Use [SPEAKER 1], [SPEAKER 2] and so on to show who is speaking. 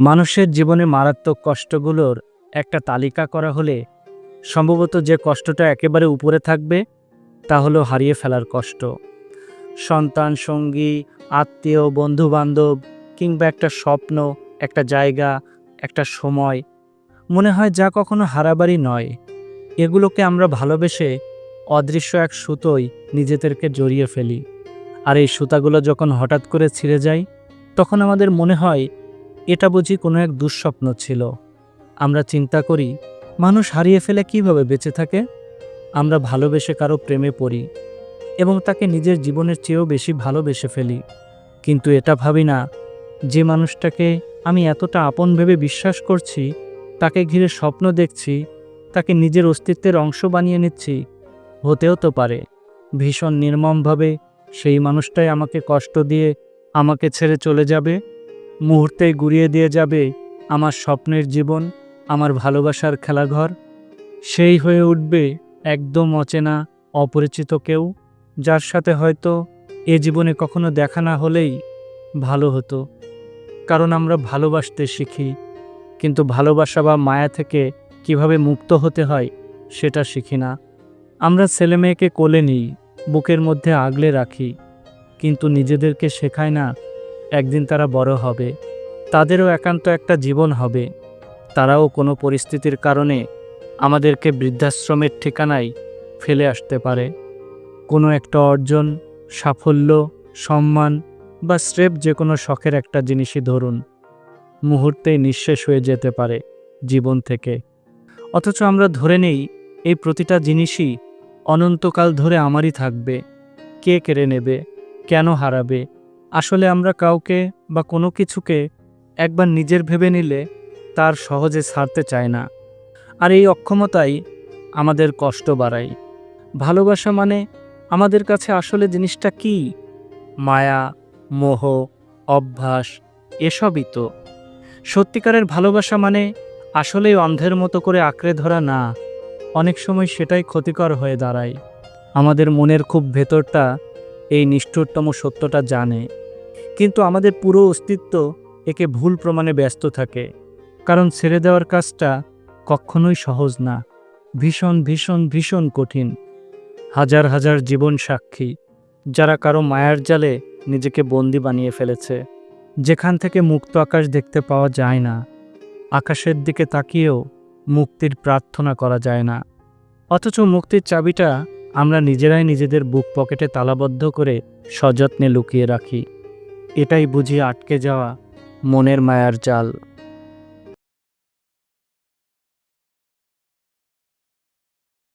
[SPEAKER 1] মানুষের জীবনে মারাত্মক কষ্টগুলোর একটা তালিকা করা হলে সম্ভবত যে কষ্টটা একেবারে উপরে থাকবে, তা হলো হারিয়ে ফেলার কষ্ট। সন্তান, সঙ্গী, আত্মীয়, বন্ধুবান্ধব কিংবা একটা স্বপ্ন, একটা জায়গা, একটা সময়, মনে হয় যা কখনো হারাবারই নয়। এগুলোকে আমরা ভালোবেসে অদৃশ্য এক সুতোয় নিজেদেরকে জড়িয়ে ফেলি। আর এই সুতাগুলো যখন হঠাৎ করে ছিঁড়ে যায়, তখন আমাদের মনে হয় এটা বুঝি কোনো এক দুঃস্বপ্ন ছিল। আমরা চিন্তা করি, মানুষ হারিয়ে ফেলে কীভাবে বেঁচে থাকে? আমরা ভালোবেসে কারও প্রেমে পড়ি এবং তাকে নিজের জীবনের চেয়েও বেশি ভালোবেসে ফেলি। কিন্তু এটা ভাবি না, যে মানুষটাকে আমি এতটা আপন ভেবে বিশ্বাস করছি, তাকে ঘিরে স্বপ্ন দেখছি, তাকে নিজের অস্তিত্বের অংশ বানিয়ে নিচ্ছি, হতেও তো পারে। ভীষণ নির্মমভাবে সেই মানুষটাই আমাকে কষ্ট দিয়ে আমাকে ছেড়ে চলে যাবে। মুহূর্তেই গুড়িয়ে দিয়ে যাবে আমার স্বপ্নের জীবন, আমার ভালোবাসার খেলাঘর। সেই হয়ে উঠবে একদম অচেনা, অপরিচিত কেউ, যার সাথে হয়তো এ জীবনে কখনো দেখা না হলেই ভালো হতো। কারণ আমরা ভালোবাসতে শিখি, কিন্তু ভালোবাসা বা মায়া থেকে কীভাবে মুক্ত হতে হয় সেটা শিখি না। আমরা ছেলে মেয়েকে কোলে নিই, বুকের মধ্যে আগলে রাখি, কিন্তু নিজেদেরকে শেখায় না একদিন তারা বড় হবে, তাদেরও একান্ত একটা জীবন হবে। তারাও কোনো পরিস্থিতির কারণে আমাদেরকে বৃদ্ধাশ্রমের ঠিকানায় ফেলে আসতে পারে। কোনো একটা অর্জন, সাফল্য, সম্মান বা স্রেফ যে কোনো শখের একটা জিনিসই ধরুন, মুহূর্তেই নিঃশেষ হয়ে যেতে পারে জীবন থেকে। অথচ আমরা ধরে নেই, এই প্রতিটা জিনিসই অনন্তকাল ধরে আমারই থাকবে। কে কেড়ে নেবে? কেন হারাবে? আসলে আমরা কাউকে বা কোনো কিছুকে একবার নিজের ভেবে নিলে তার সহজে ছাড়তে চায় না। আর এই অক্ষমতাই আমাদের কষ্ট বাড়ায়। ভালোবাসা মানে আমাদের কাছে আসলে জিনিসটা কি? মায়া, মোহ, অভ্যাস, এসবই তো। সত্যিকারের ভালোবাসা মানে আসলেই অন্ধের মতো করে আঁকড়ে ধরা না। অনেক সময় সেটাই ক্ষতিকর হয়ে দাঁড়ায়। আমাদের মনের খুব ভেতরটা এই নিষ্ঠুরতম সত্যটা জানে। কিন্তু আমাদের পুরো অস্তিত্ব একে ভুল প্রমাণে ব্যস্ত থাকে, কারণ ছেড়ে দেওয়ার কাজটা কখনোই সহজ না। ভীষণ ভীষণ ভীষণ কঠিন। হাজার হাজার জীবন সাক্ষী, যারা কারও মায়ার জালে নিজেকে বন্দি বানিয়ে ফেলেছে। যেখান থেকে মুক্ত আকাশ দেখতে পাওয়া যায় না, আকাশের দিকে তাকিয়েও মুক্তির প্রার্থনা করা যায় না। অথচ মুক্তির চাবিটা আমরা নিজেরাই নিজেদের বুক পকেটে তালাবদ্ধ করে সযত্নে লুকিয়ে রাখি। এটাই বুঝি আটকে যাওয়া মনের মায়ার জাল।